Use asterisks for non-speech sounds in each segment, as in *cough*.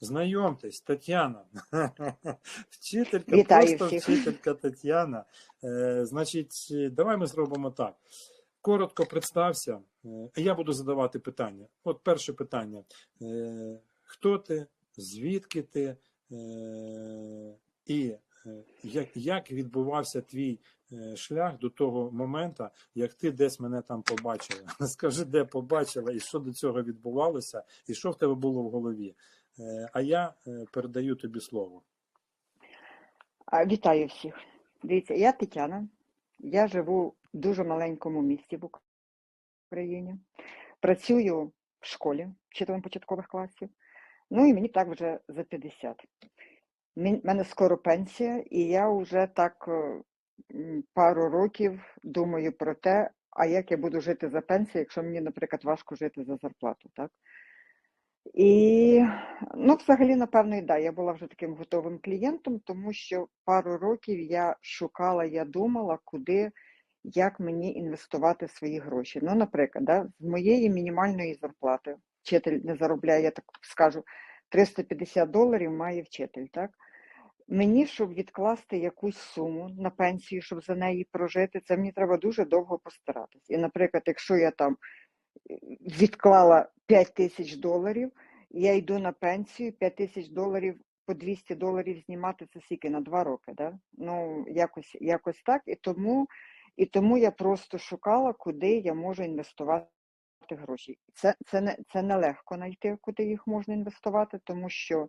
Знайомтесь, Тетяна. *laughs* Вчителька, Вітаю просто всіх. вчителька Тетяна. Е, значить, давай ми зробимо так. Коротко представся, е, я буду задавати питання. От перше питання: Е, хто ти, звідки ти, і як, відбувався твій шлях до того моменту, як ти десь мене там побачила? *laughs* Скажи, де побачила, і що до цього відбувалося, і що в тебе було в голові? Е, А я е, передаю тобі слово. Вітаю всіх. Дивіться, я Тетяна. Я живу в дуже маленькому місті в Україні. Працюю в школі вчителем початкових класів. Ну і мені так вже за 50. У мене скоро пенсія, і я вже так е, пару років думаю про те, а як я буду жити за пенсію, якщо мені, наприклад, важко жити за зарплату, так? І, ну, взагалі, напевно, і да, я була вже таким готовим клієнтом, тому що пару років я шукала, я думала, куди, як мені інвестувати свої гроші. Ну, наприклад, да, з моєї мінімальної зарплати, вчитель не заробляє, я так скажу, 350 доларів має вчитель, так? Мені, щоб відкласти якусь суму на пенсію, щоб за неї прожити, це мені треба дуже довго постаратись. І, наприклад, якщо я там відклала 5 тисяч доларів, я йду на пенсію, 5 тисяч доларів по 200 доларів знімати це скільки на 2 роки, да? Ну, якось, якось так. І тому, і тому я просто шукала, куди я можу інвестувати гроші. Це, це, не, це нелегко знайти, куди їх можна інвестувати, тому що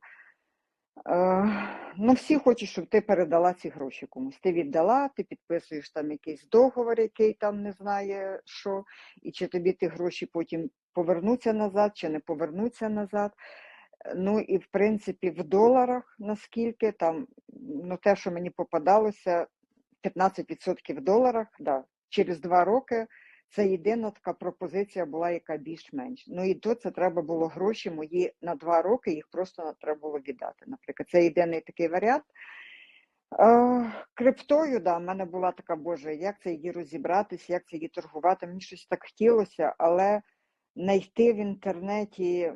Ну, всі хочуть, щоб ти передала ці гроші комусь. Ти віддала, ти підписуєш там якийсь договор, який там не знає що, і чи тобі ті гроші потім повернуться назад, чи не повернуться назад. Е, Ну і в принципі в доларах наскільки там, ну те, що мені попадалося, 15% в доларах, да, через два роки. Це єдина така пропозиція була, яка більш-менш. Ну і то це треба було гроші мої на два роки, їх просто треба було віддати. Наприклад, це єдиний такий варіант. Криптою, да, в мене була така, боже, як це її розібратися, як це її торгувати. Мені щось так хотілося, але знайти в інтернеті,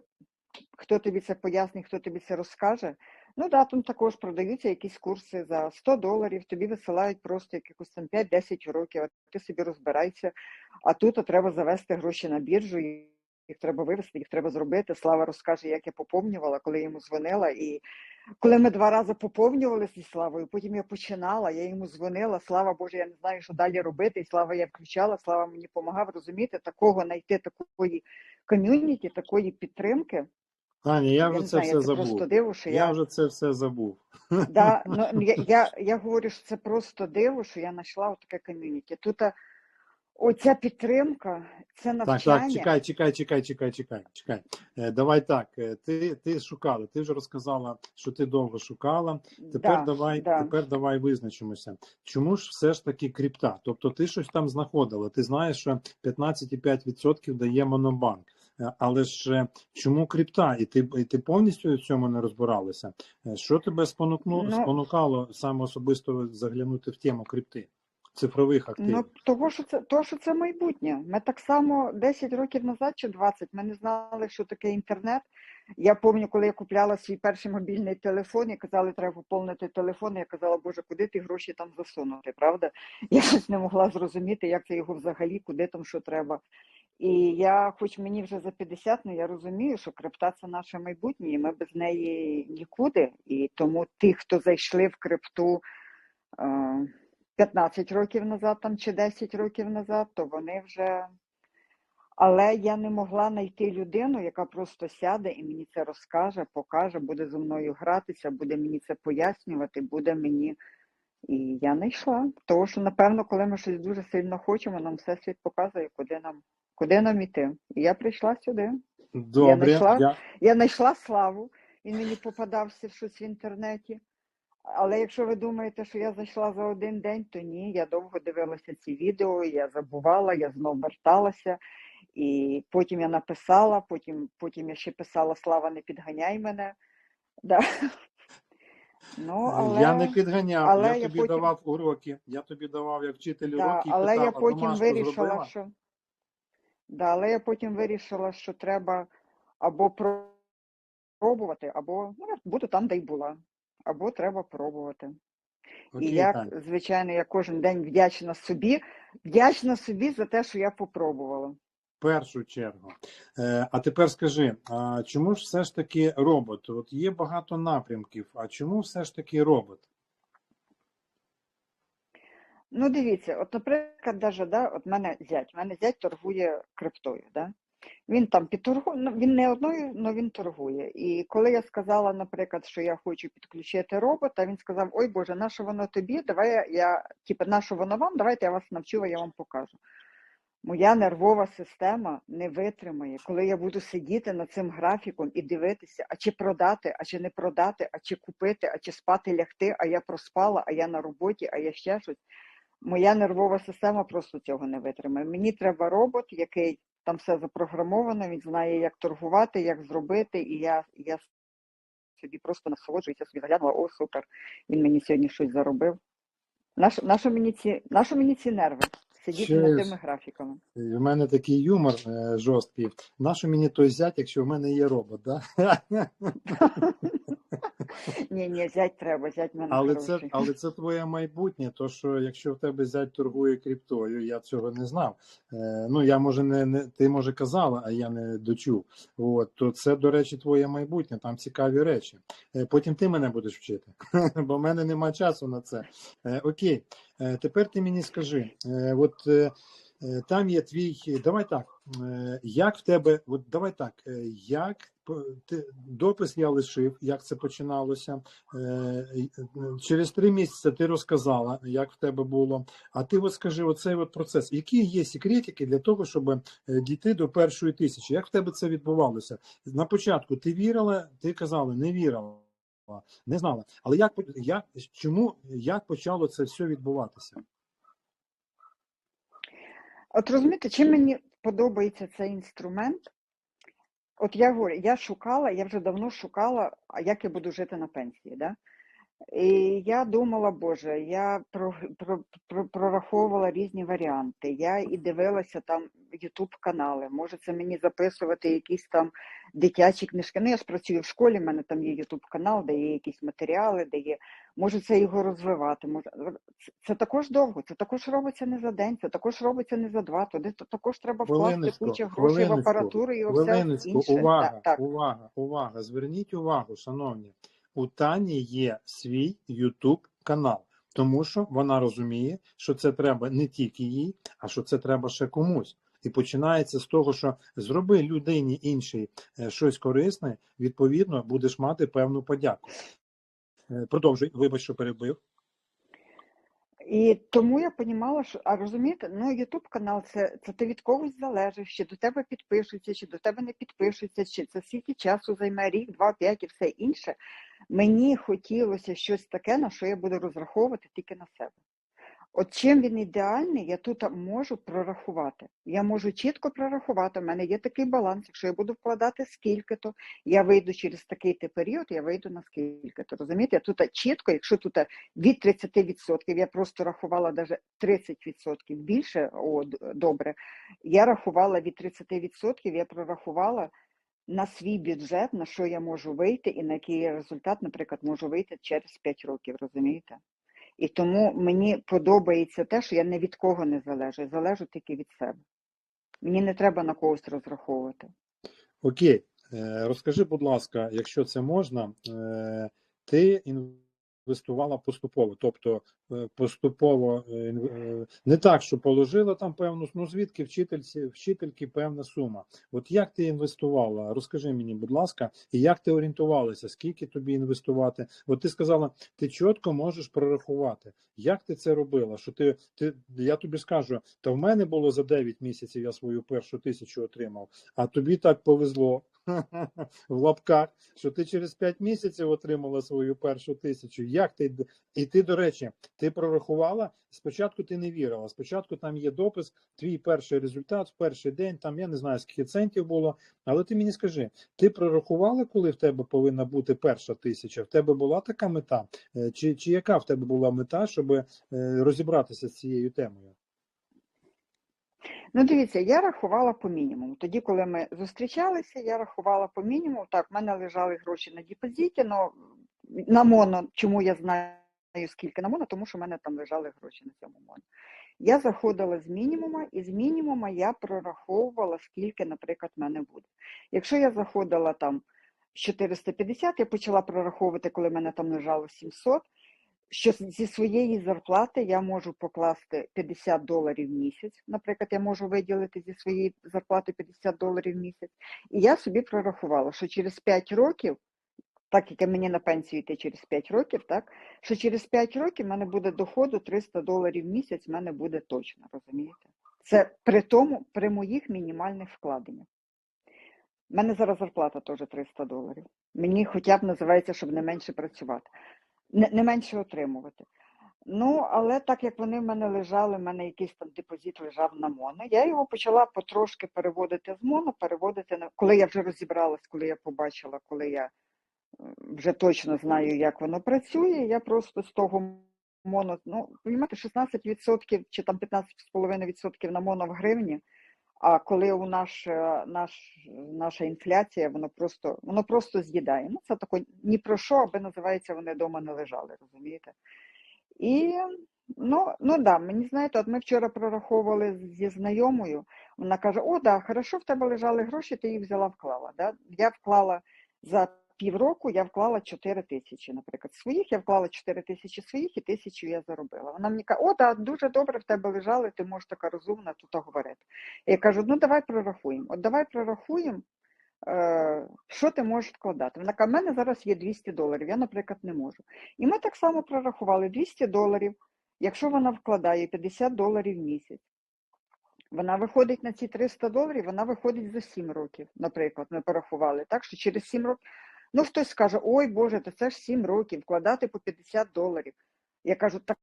хто тобі це пояснить, хто тобі це розкаже. Ну да, там також продаються якісь курси за 100 доларів, тобі висилають просто якихось там 5-10 років, а ти собі розбирайся. А тут а треба завести гроші на біржу, їх треба вивести, їх треба зробити. Слава розкаже, як я поповнювала, коли я йому дзвонила. І коли ми два рази поповнювали зі Славою, потім я починала, я йому дзвонила. Слава Боже, я не знаю, що далі робити. І слава я включала, слава мені допомагав розуміти такого, знайти такої ком'юніті, такої підтримки. Аня, я вже це знаю, все забув. просто диво, що Я я. вже це все забув. Да, *laughs* ну, я, я, я говорю, що це просто диво, що я знайшла таке ком'юніті. Тут а, оця підтримка, це навчання. так, так, чекай, чекай, чекай, чекай, чекай, чекай. Е, давай так. е, Ти, ти шукала, ти вже розказала, що ти довго шукала. Тепер да, давай, да. тепер давай визначимося. Чому ж все ж таки крипта? Тобто ти щось там знаходила. Ти знаєш, що 15,5% дає монобанк. Е, Але ж е, чому крипта? І ти, і ти повністю в цьому не розбиралася? Е, Що тебе спонукну, Ну- спонукало саме особисто заглянути в тему крипти, цифрових активів? Ну, того, що це, того, що це майбутнє. Ми так само 10 років назад чи 20, ми не знали, що таке інтернет. Я пам'ятаю, коли я купляла свій перший мобільний телефон, і казали, треба поповнити телефон. Я казала, Боже, куди ти гроші там засунути, правда? Я щось не могла зрозуміти, як це його взагалі, куди там що треба. І я, хоч мені вже за 50, але я розумію, що крипта це наше майбутнє, і ми без неї нікуди. І тому ті, хто зайшли в крипту е, 15 років назад там, чи 10 років назад, то вони вже. Але я не могла знайти людину, яка просто сяде і мені це розкаже, покаже, буде зі мною гратися, буде мені це пояснювати, буде мені. І я не йшла. Тому що, напевно, коли ми щось дуже сильно хочемо, нам всесвіт показує, куди нам, куди нам іти. І я прийшла сюди. Добре, знайшла. я, Я знайшла славу, він мені попадався щось в інтернеті. Але якщо ви думаєте, що я зайшла за один день, то ні, я довго дивилася ці відео, я забувала, я знов верталася. І потім я написала, потім, потім я ще писала Слава, не підганяй мене. Да. Ну, але, я не підганяв, але я я тобі потім- давав уроки, я тобі давав як вчитель да, уроки, але питав, я потім вирішила, зробила? що да, але я потім вирішила, що треба або пробувати, або ну, буду там, де й була, або треба пробувати. Окей, І я, Тань. звичайно, я кожен день вдячна собі, вдячна собі за те, що я попробувала. В першу чергу. Е, а тепер скажи, а чому ж все ж таки робот? От є багато напрямків, а чому все ж таки робот? Ну, дивіться, от, наприклад, даже, да, от мене зять, мене зять торгує криптою, да? Він там підторгує, ну, він не одною, але він торгує. І коли я сказала, наприклад, що я хочу підключити робота, він сказав: Ой Боже, на що воно тобі? Давай я, типу, на що воно вам? Давайте я вас навчу, а я вам покажу. Моя нервова система не витримає, коли я буду сидіти над цим графіком і дивитися, а чи продати, а чи не продати, а чи купити, а чи спати лягти, а я проспала, а я на роботі, а я ще щось. Моя нервова система просто цього не витримає. Мені треба робот, який там все запрограмовано, він знає, як торгувати, як зробити, і я, я собі просто насолоджуюся, собі заглянула, о, супер, він мені сьогодні щось заробив. Нащо мені ці, нащо мені ці нерви? Сидіти над тими графіками. У мене такий юмор е, жорсткий. Нащо мені той зять, якщо в мене є робот? Да? *laughs* Ні, ні, зять треба, зять мене але, це, але це твоє майбутнє. То що якщо в тебе зять торгує криптою, я цього не знав. Е, ну я може не, не ти може казала, а я не дочув. От то це, до речі, твоє майбутнє. Там цікаві речі. Е, потім ти мене будеш вчити, *laughs* бо в мене нема часу на це. Е, окей, тепер ти мені скажи, е, от. Е, Е, Там є твій. Давай так. е, Як в тебе, от давай так, е, як ти допис я лишив, як це починалося. Е, Через три місяці ти розказала, як в тебе було. А ти от скажи, оцей от процес, які є секретики для того, щоб е, дійти до першої тисячі? Як в тебе це відбувалося? На початку ти вірила, ти казала, не вірила. Не знала, але як як чому як почало це все відбуватися? От розумієте, чим мені подобається цей інструмент? От я говорю, я шукала, я вже давно шукала, як я буду жити на пенсії, да? І я думала, Боже, я про, про, про, прораховувала різні варіанти. Я і дивилася там Ютуб канали. Може, це мені записувати якісь там дитячі книжки. Ну, я ж працюю в школі, в мене там є Ютуб канал, де є якісь матеріали, де є. Може, це його розвивати. Може, це, також довго, це також робиться не за день, це також робиться не за два. Туди також треба вкласти кучу грошей в апаратуру і все інше. увага, Так, так. увага, увага. Зверніть увагу, шановні. У Тані є свій YouTube канал, тому що вона розуміє, що це треба не тільки їй, а що це треба ще комусь. І починається з того, що зроби людині іншій е, щось корисне, відповідно, будеш мати певну подяку. Е, Продовжуй, вибач, що перебив. І тому я понімала, що а розумієте, ну Ютуб канал це, це ти від когось залежиш, чи до тебе підпишуться, чи до тебе не підпишуться, чи це скільки часу займе рік, два, п'ять і все інше. Мені хотілося щось таке, на що я буду розраховувати тільки на себе. От чим він ідеальний, я тут можу прорахувати. Я можу чітко прорахувати. У мене є такий баланс. Якщо я буду вкладати скільки-то, я вийду через такий то період, я вийду на скільки-то. Розумієте? Я тут чітко, якщо тут від 30%, я просто рахувала навіть 30% більше, о, добре. Я рахувала від 30%, я прорахувала на свій бюджет, на що я можу вийти, і на який результат, наприклад, можу вийти через 5 років, розумієте? І тому мені подобається те, що я ні від кого не залежу, залежу тільки від себе. Мені не треба на когось розраховувати. Окей, Е, розкажи, будь ласка, якщо це можна, е, ти інвестувала поступово, тобто е, поступово е, е, не так, що положила там певну, ну звідки вчительці, вчительки певна сума. От як ти інвестувала? Розкажи мені, будь ласка, і як ти орієнтувалася, скільки тобі інвестувати? От ти сказала, ти чітко можеш прорахувати. Як ти це робила? Що ти, ти я тобі скажу, та в мене було за 9 місяців, я свою першу тисячу отримав, а тобі так повезло в лапках, що ти через 5 місяців отримала свою першу тисячу. Як ти і ти, до речі, ти прорахувала? Спочатку ти не вірила. Спочатку там є допис, твій перший результат в перший день. Там я не знаю скільки центів було. Але ти мені скажи, ти прорахувала, коли в тебе повинна бути перша тисяча? В тебе була така мета? Е, Чи, чи яка в тебе була мета, щоб е, розібратися з цією темою? Ну, дивіться, я рахувала по мінімуму. Тоді, коли ми зустрічалися, я рахувала по мінімуму. Так, в мене лежали гроші на депозиті, але на моно, чому я знаю, скільки на моно, тому що в мене там лежали гроші на цьому моно. Я заходила з мінімума, і з мінімума я прораховувала, скільки, наприклад, в мене буде. Якщо я заходила там з 450, я почала прораховувати, коли в мене там лежало 700, що зі своєї зарплати я можу покласти 50 доларів в місяць. Наприклад, я можу виділити зі своєї зарплати 50 доларів в місяць. І я собі прорахувала, що через 5 років, так як мені на пенсію йти через 5 років, так, що через 5 років в мене буде доходу 300 доларів в місяць, в мене буде точно, розумієте? Це при тому, при моїх мінімальних вкладеннях. У мене зараз зарплата теж 300 доларів. Мені хоча б називається, щоб не менше працювати, не, не менше отримувати. Ну, але так як вони в мене лежали, в мене якийсь там депозит лежав на моно, я його почала потрошки переводити з моно, переводити на коли я вже розібралась, коли я побачила, коли я е, вже точно знаю, як воно працює, я просто з того моно, ну, розумієте, 16% чи там 15,5% на моно в гривні, а коли у наш, наш, наша інфляція, воно просто, воно просто з'їдає. Ну, це тако ні про що, аби називається, вони вдома не лежали, розумієте? І ну, ну да, мені знаєте, от ми вчора прораховували зі знайомою. Вона каже: О, да, хорошо, в тебе лежали гроші, ти їх взяла, вклала. Да? Я вклала за півроку, я вклала 4 тисячі, наприклад, своїх, я вклала 4 тисячі своїх і тисячу я заробила. Вона мені каже, о, да, дуже добре в тебе лежали, ти можеш така розумна тут говорити. Я кажу, ну давай прорахуємо. От давай прорахуємо. е, Що ти можеш вкладати? Вона каже, в мене зараз є 200 доларів, я, наприклад, не можу. І ми так само прорахували 200 доларів, якщо вона вкладає 50 доларів в місяць, вона виходить на ці 300 доларів, вона виходить за 7 років, наприклад, ми порахували. Так що через 7 років, ну хтось скаже, ой Боже, то це ж 7 років, вкладати по 50 доларів. Я кажу, так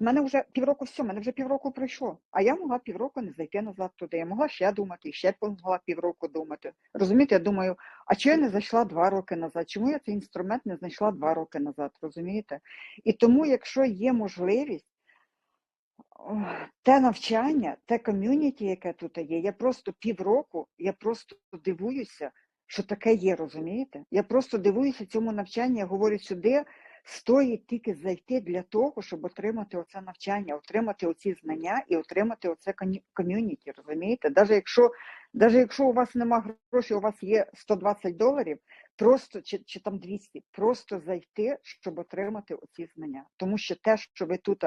в мене вже півроку все, в мене вже півроку пройшло. А я могла півроку не зайти назад туди. Я могла ще думати, і ще могла півроку думати. Розумієте, я думаю, а чому я не зайшла два роки назад? Чому я цей інструмент не знайшла два роки назад? Розумієте? І тому, якщо є можливість, те навчання, те ком'юніті, яке тут є, я просто півроку, я просто дивуюся, що таке є, розумієте? Я просто дивуюся цьому навчанню, я говорю, сюди стоїть тільки зайти для того, щоб отримати оце навчання, отримати оці знання і отримати оце ком'юніті, розумієте? Навіть якщо, навіть якщо у вас нема грошей, у вас є 120 доларів, просто чи, чи там 200, просто зайти, щоб отримати оці знання. Тому що те, що ви тут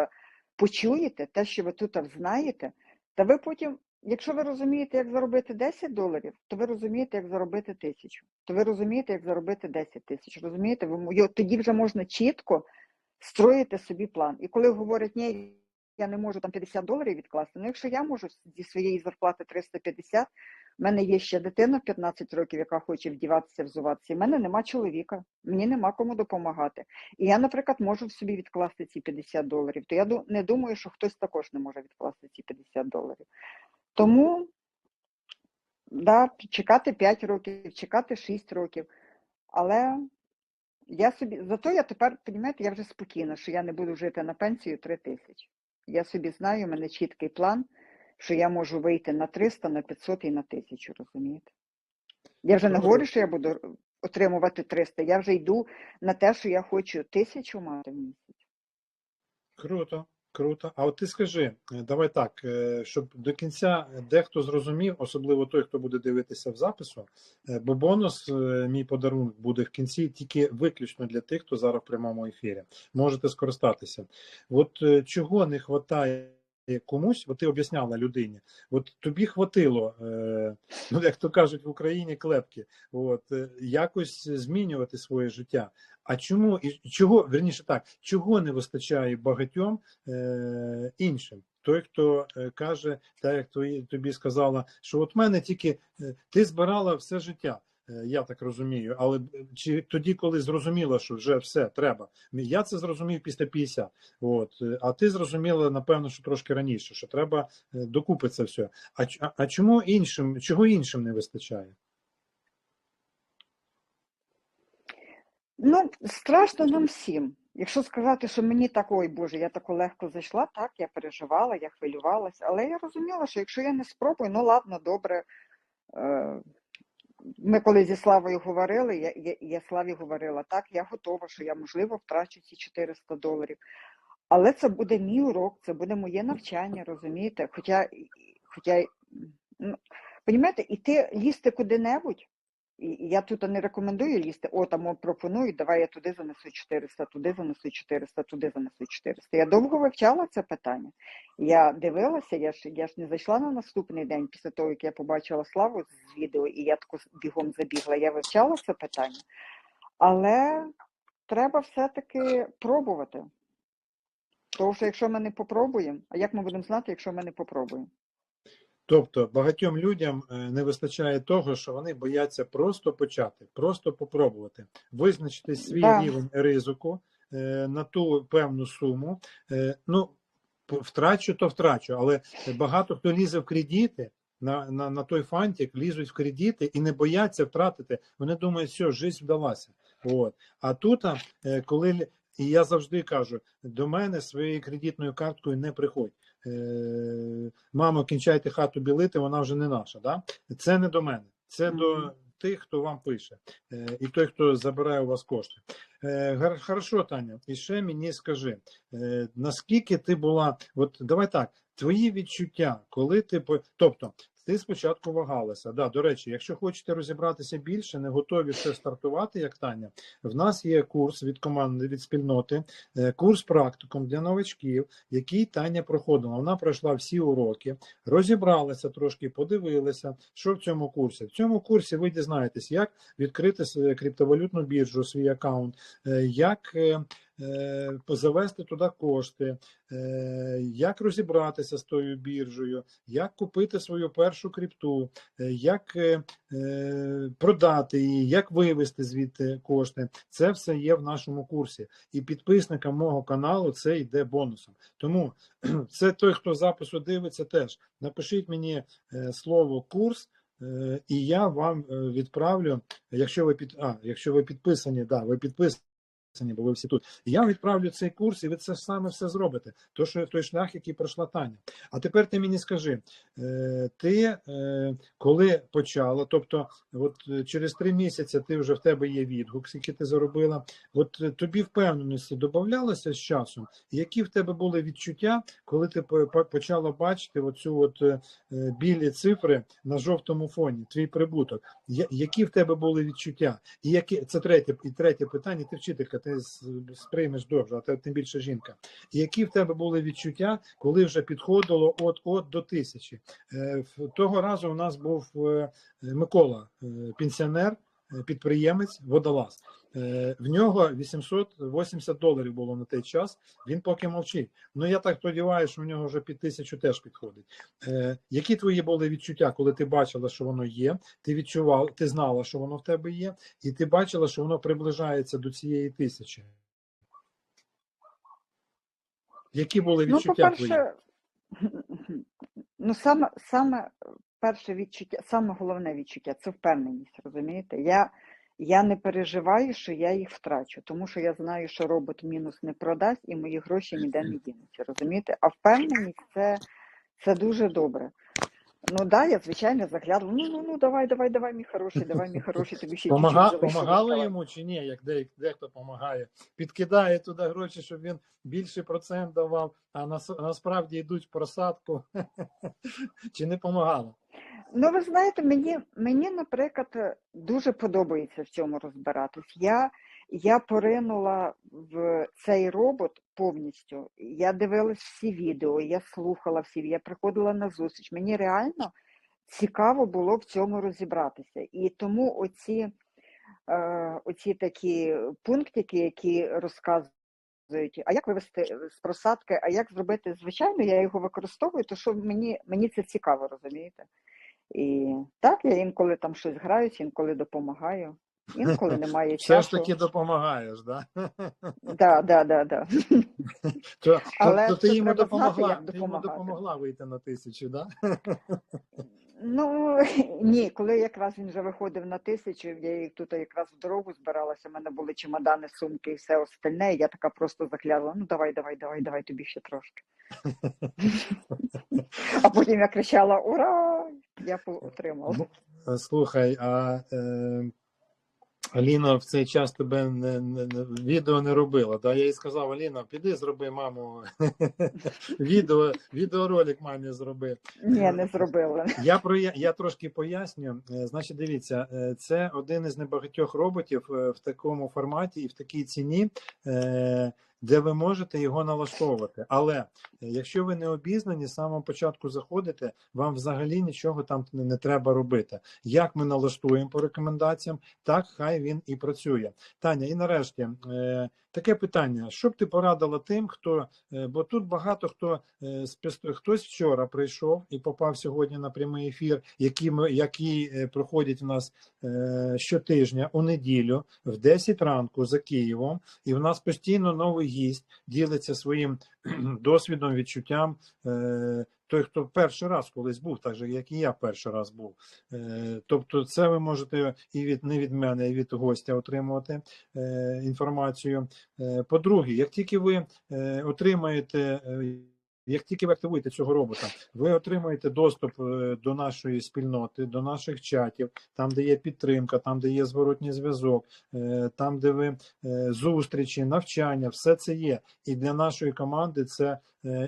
почуєте, те, що ви тут знаєте, та ви потім, якщо ви розумієте, як заробити 10 доларів, то ви розумієте, як заробити тисячу, то ви розумієте, як заробити 10 тисяч. Розумієте, ви тоді вже можна чітко строїти собі план. І коли говорять, ні, я не можу там 50 доларів відкласти, ну якщо я можу зі своєї зарплати 350, в мене є ще дитина 15 років, яка хоче вдіватися, взуватися. і в мене нема чоловіка, мені нема кому допомагати. І я, наприклад, можу в собі відкласти ці 50 доларів. То я не думаю, що хтось також не може відкласти ці 50 доларів. Тому да, чекати 5 років, чекати 6 років. Але я собі, зато я тепер, розумієте, я вже спокійна, що я не буду жити на пенсію 3 тисячі. Я собі знаю, у мене чіткий план, що я можу вийти на 300, на 500 і на 1000, розумієте? Я вже не говорю, що я буду отримувати 300, я вже йду на те, що я хочу 1000 мати в місяць. Круто, круто. А от ти скажи, е, давай так, щоб до кінця дехто зрозумів, особливо той, хто буде дивитися в запису, е, бо бонус, е, мій подарунок буде в кінці тільки виключно для тих, хто зараз в прямому ефірі. Можете скористатися. От е, чого не вистачає комусь, от ти об'ясняла людині, от тобі хватило, е, ну як то кажуть в Україні, клепки, от е, якось змінювати своє життя. А чому і чого верніше так, чого не вистачає багатьом е, іншим? Той, хто е, каже, так як тобі сказала, що от мене тільки е, ти збирала все життя. Е, Я так розумію, але чи тоді, коли зрозуміла, що вже все треба, я це зрозумів після 50. От е, а ти зрозуміла, напевно, що трошки раніше, що треба е, докупи це все. А, а, чому іншим, чого іншим не вистачає? Ну, страшно нам всім. Якщо сказати, що мені так, ой Боже, я тако легко зайшла, так, я переживала, я хвилювалася, але я розуміла, що якщо я не спробую, ну ладно, добре. Ми коли зі Славою говорили, я, я, я Славі говорила, так, я готова, що я, можливо, втрачу ці 400 доларів. Але це буде мій урок, це буде моє навчання, розумієте? Хоча, хоча ну, понімаєте, іти лізти куди-небудь, я тут не рекомендую лізти, о, там о, пропонують, давай я туди занесу 400, туди занесу 400, туди занесу 400. Я довго вивчала це питання. Я дивилася, я ж, я ж не зайшла на наступний день після того, як я побачила Славу з відео, і я тако бігом забігла, я вивчала це питання. Але треба все-таки пробувати. Тому що якщо ми не попробуємо, а як ми будемо знати, якщо ми не попробуємо? Тобто багатьом людям е, не вистачає того, що вони бояться просто почати, просто попробувати, визначити свій Да. рівень ризику е, на ту певну суму. Е, Ну, втрачу, то втрачу, але багато хто лізе в кредити. На, на, на той фантик лізуть в кредити і не бояться втратити. Вони думають, що життя вдалася. От. А тут, а, коли і я завжди кажу, до мене своєю кредитною карткою не приходь. Е, мамо, кінчайте хату білити, вона вже не наша. Да? Це не до мене, це Мгм. до тих, хто вам пише, е, і той, хто забирає у вас кошти. Е, Хорошо, Таня, і ще мені скажи, наскільки ти була, от давай так, твої відчуття, коли ти по- тобто. Ти спочатку вагалася. Да, до речі, якщо хочете розібратися більше, не готові ще стартувати, як Таня. В нас є курс від команди від спільноти, е, курс практикум для новачків, який Таня проходила. Вона пройшла всі уроки, розібралася трошки, подивилася, що в цьому курсі. В цьому курсі ви дізнаєтесь, як відкрити криптовалютну біржу, свій аккаунт, е, як е, е, завести туди кошти, е, як розібратися з тою біржею, як купити свою першу крипту, е, як продати її, як вивести звідти кошти. Це все є в нашому курсі. І підписникам мого каналу це йде бонусом. Тому *clears throat* це той, хто запису дивиться, теж напишіть мені слово курс. І я вам відправлю, якщо ви під а, якщо ви підписані, да, ви підписані, бо ви всі тут. Я відправлю цей курс, і ви це саме все зробите. То, що той шлях, який пройшла Таня. А тепер ти мені скажи, е, ти е, коли почала, тобто, от е, через три місяці ти вже в тебе є відгук, скільки ти заробила. От тобі впевненості додавалося з часом, які в тебе були відчуття, коли ти по- по- почала бачити оцю от білі цифри на жовтому фоні, твій прибуток. Які в тебе були відчуття? І які це третє і третє питання? Ти вчителька, ти сприймеш добре, а ти тим більше жінка. Які в тебе були відчуття, коли вже підходило от от до тисячі? Е, Того разу у нас був е, Микола, е, пенсіонер, підприємець, водолаз. Е, В нього 880 доларів було на той час. Він поки мовчить. Ну я так сподіваюся, що в нього вже під тисячу теж підходить. Е, Які твої були відчуття, коли ти бачила, що воно є? Ти відчувала, ти знала, що воно в тебе є, і ти бачила, що воно приближається до цієї тисячі. Які були Ну, відчуття твої? ну, саме, саме перше відчуття, саме головне відчуття це впевненість, розумієте? Я, я не переживаю, що я їх втрачу, тому що я знаю, що робот мінус не продасть і мої гроші ніде не дінуться, розумієте? А впевненість це, це дуже добре. Ну да, я звичайно заглянула. Ну, ну, ну, давай, давай, давай, мій хороший, давай, мій хороший, тобі ще Помага, помагало йому чи ні, як де, дехто допомагає? Підкидає туди гроші, щоб він більший процент давав, а нас, насправді йдуть в просадку. *laughs* чи не помагало? Ну, ви знаєте, мені, мені, наприклад, дуже подобається в цьому розбиратись. Я, я поринула в цей робот повністю. Я дивилась всі відео, я слухала всі, я приходила на зустріч. Мені реально цікаво було в цьому розібратися. І тому оці, е, оці такі пунктики, які розказують. А як вивести з просадки, а як зробити звичайно, я його використовую, то що мені, мені це цікаво, розумієте? І так, я інколи там щось граюсь, інколи допомагаю, інколи *laughs* немає Все ж таки допомагаєш, да? *laughs* Да, да, да, да. То, Але то, то ти йому допомогла, допомогла вийти на тисячу, да? *laughs* Ну *laughs* ні, коли якраз він вже виходив на тисячу, я їх тут якраз в дорогу збиралася. У мене були чемодани, сумки і все остальне. і Я така просто заглянула: ну давай, давай, давай, давай тобі ще трошки. *laughs* А потім я кричала: Ура! Я отримала. Ну, е, Слухай, а е, Аліна в цей час тебе не, не, не- відео не робила. Да? Я їй сказав, Аліна, піди зроби маму *laughs* відео, відеоролик мамі зроби. Ні, не зробила. Я про я трошки поясню. Е, Значить, дивіться, е, це один із небагатьох роботів е, в такому форматі і в такій ціні, е, де ви можете його налаштовувати. Але е, якщо ви не обізнані, з самого початку заходите, вам взагалі нічого там не, треба робити. Як ми налаштуємо по рекомендаціям, так хай він і працює. Таня, і нарешті е, таке питання: що б ти порадила тим, хто е, бо тут багато хто хтось вчора прийшов і попав сьогодні на прямий ефір, які ми які проходять у нас щотижня у неділю в 10 ранку за Києвом, і в нас постійно новий гість ділиться своїм *clears throat* досвідом, відчуттям. Е, той, хто перший раз колись був, так же як і я перший раз був. Е, тобто, це ви можете і від не від мене, і від гостя отримувати е, інформацію. По-друге, як тільки ви отримаєте. Як тільки ви активуєте цього робота, ви отримаєте доступ е, до нашої спільноти, до наших чатів, там, де є підтримка, там, де є зворотній зв'язок, е, там, де ви е, зустрічі, навчання, все це є. І для нашої команди це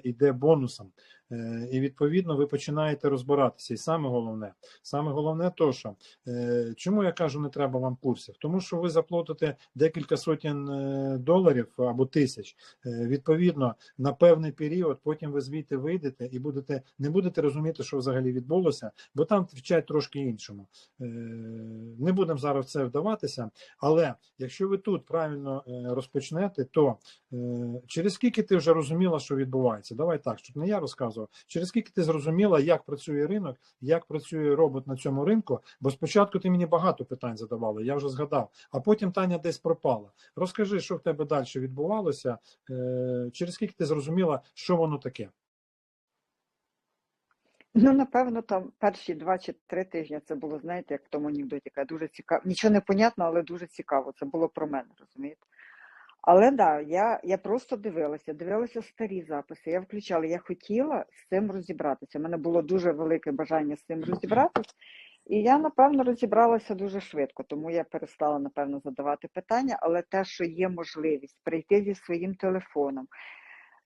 іде бонусом. Е, І відповідно ви починаєте розбиратися. І саме головне, саме головне, то що е, чому я кажу, не треба вам курсів? Тому що ви заплатите декілька сотень е, доларів або тисяч. Відповідно, на певний період, потім ви звідти вийдете і будете не будете розуміти, що взагалі відбулося, бо там вчать трошки іншому. Не будемо зараз в це вдаватися, але якщо ви тут правильно розпочнете, то через скільки ти вже розуміла, що відбувається? Давай так, щоб не я розказував. Через скільки ти зрозуміла, як працює ринок, як працює робот на цьому ринку? Бо спочатку ти мені багато питань задавала, я вже згадав, а потім Таня десь пропала. Розкажи, що в тебе далі відбувалося, е, через скільки ти зрозуміла, що воно таке? Ну, напевно, там перші два чи три тижні це було, знаєте, як в тому анекдоті, яка дуже цікаво. Нічого не понятно, але дуже цікаво. Це було про мене, розумієте? Але да, я, я просто дивилася, дивилася старі записи. Я включала, я хотіла з цим розібратися. У мене було дуже велике бажання з цим розібратися. І я, напевно, розібралася дуже швидко, тому я перестала, напевно, задавати питання, але те, що є можливість прийти зі своїм телефоном,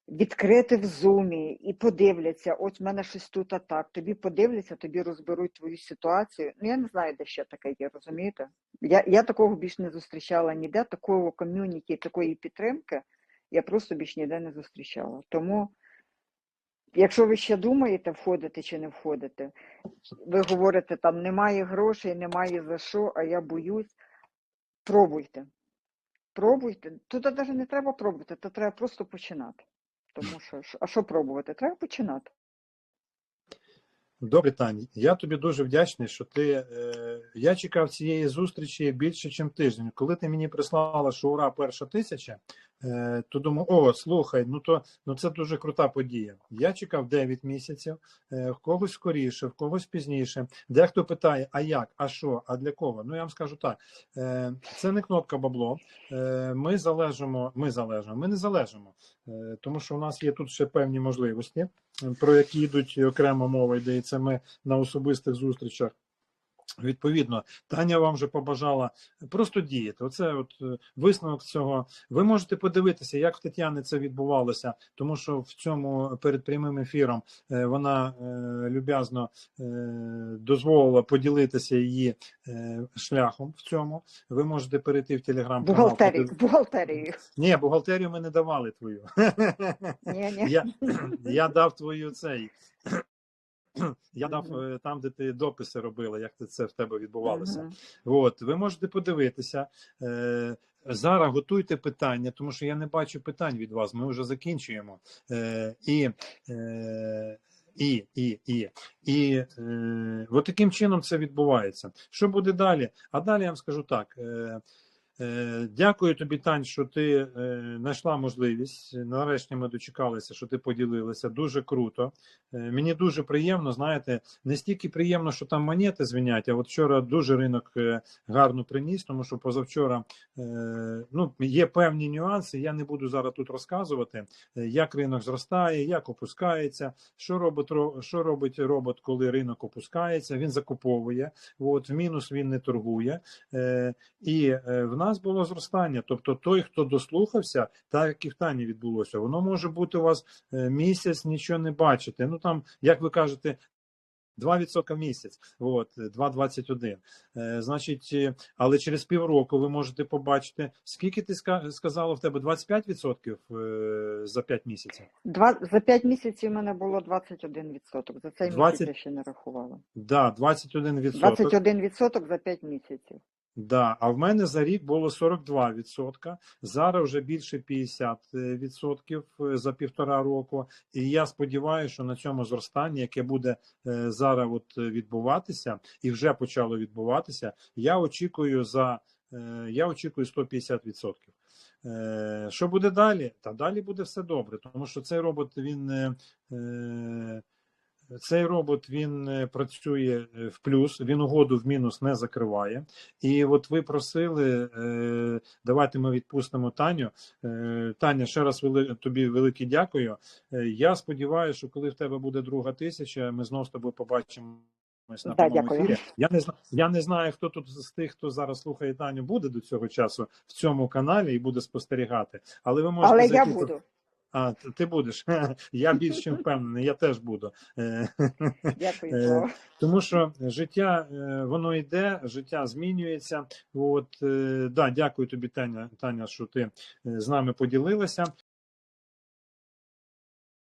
відкрити в зумі і подивляться, ось в мене щось тут а так, тобі подивляться, тобі розберуть твою ситуацію. Ну, я не знаю, де ще таке є, розумієте? Я, я такого більш не зустрічала ніде, такого ком'юніті, такої підтримки я просто більш ніде не зустрічала. Тому, якщо ви ще думаєте, входити чи не входити, ви говорите, там немає грошей, немає за що, а я боюсь, пробуйте. Пробуйте. Тут навіть не треба пробувати, то треба просто починати. Тому що, ж, а що пробувати? Треба починати. Добре, Тані, я тобі дуже вдячний, що ти. Е, я чекав цієї зустрічі більше, ніж тиждень. Коли ти мені прислала, що ура, перша тисяча, то думав, о, слухай, ну то ну це дуже крута подія. Я чекав 9 місяців, е, в когось скоріше, в когось пізніше. Дехто питає, а як, а що, а для кого? Ну я вам скажу так: е, це не кнопка бабло. Е, ми залежимо, ми залежимо, ми не залежимо, е, тому що у нас є тут ще певні можливості про які йдуть окремо мова йде, і це ми на особистих зустрічах. Відповідно, Таня вам вже побажала просто діяти. Оце от е, висновок цього. Ви можете подивитися, як в Тетяни це відбувалося, тому що в цьому перед прямим ефіром е, вона е, люб'язно дозволила поділитися її шляхом в цьому. Ви можете перейти в телеграм-канал. Бухгалтерію. Бухгалтерію. Ні, бухгалтерію ми не давали твою. Ні, ні. *laughs* Я, я дав твою цей. Я дав е, там, де ти дописи робила, як це- в тебе відбувалося. От, ви можете подивитися. Е, зараз готуйте питання, тому що я не бачу питань від вас. Ми вже закінчуємо. Е, і, е, і, і, і, і е, от таким чином це відбувається. Що буде далі? А далі я вам скажу так. Е, Дякую тобі, Тань, що ти е, знайшла можливість. Нарешті ми дочекалися, що ти поділилася. Дуже круто. Е, Мені дуже приємно, знаєте, не стільки приємно, що там монети звенять, а от вчора дуже ринок е, гарно приніс, тому що позавчора е, ну, є певні нюанси. Я не буду зараз тут розказувати, е, як ринок зростає, як опускається, що робить, що робить робот, коли ринок опускається. Він закуповує, от, в мінус він не торгує. Е, і е, в нас було зростання. Тобто, той, хто дослухався, так як і в Тані відбулося, воно може бути у вас е, місяць нічого не бачити. Ну там, як ви кажете. 2% в місяць, от 2,21. Е, значить, е, але через півроку ви можете побачити, скільки ти сказала в тебе 25% е, за 5 місяців. Два, за 5 місяців у мене було 21%. За цей 20? місяць я ще не рахувала. Да, 21%. 21% за 5 місяців. Да, а в мене за рік було 42%, зараз вже більше 50% за півтора року. І я сподіваюся, що на цьому зростанні, яке буде е, зараз от відбуватися, і вже почало відбуватися, я очікую за е, я очікую 150%. Е, Що буде далі? Та далі буде все добре, тому що цей робот він. Цей робот він е, працює е, в плюс, він угоду в мінус не закриває. І от ви просили, е, давайте ми відпустимо Таню. Таня, ще раз вели, тобі велике дякую. Я сподіваюся, що коли в тебе буде друга тисяча, ми знов з тобою побачимо. На Да, дякую. ефірі. Я не знаю, я не знаю, хто тут з тих, хто зараз слухає Таню, буде до цього часу в цьому каналі і буде спостерігати. Але ви можете Але я буду. А ти будеш? *laughs* Я більш чим впевнений, я теж буду. Е, *laughs* Дякую, Е, тому що життя е, воно йде, життя змінюється. От да, дякую тобі, Таня, Таня, що ти з нами поділилася.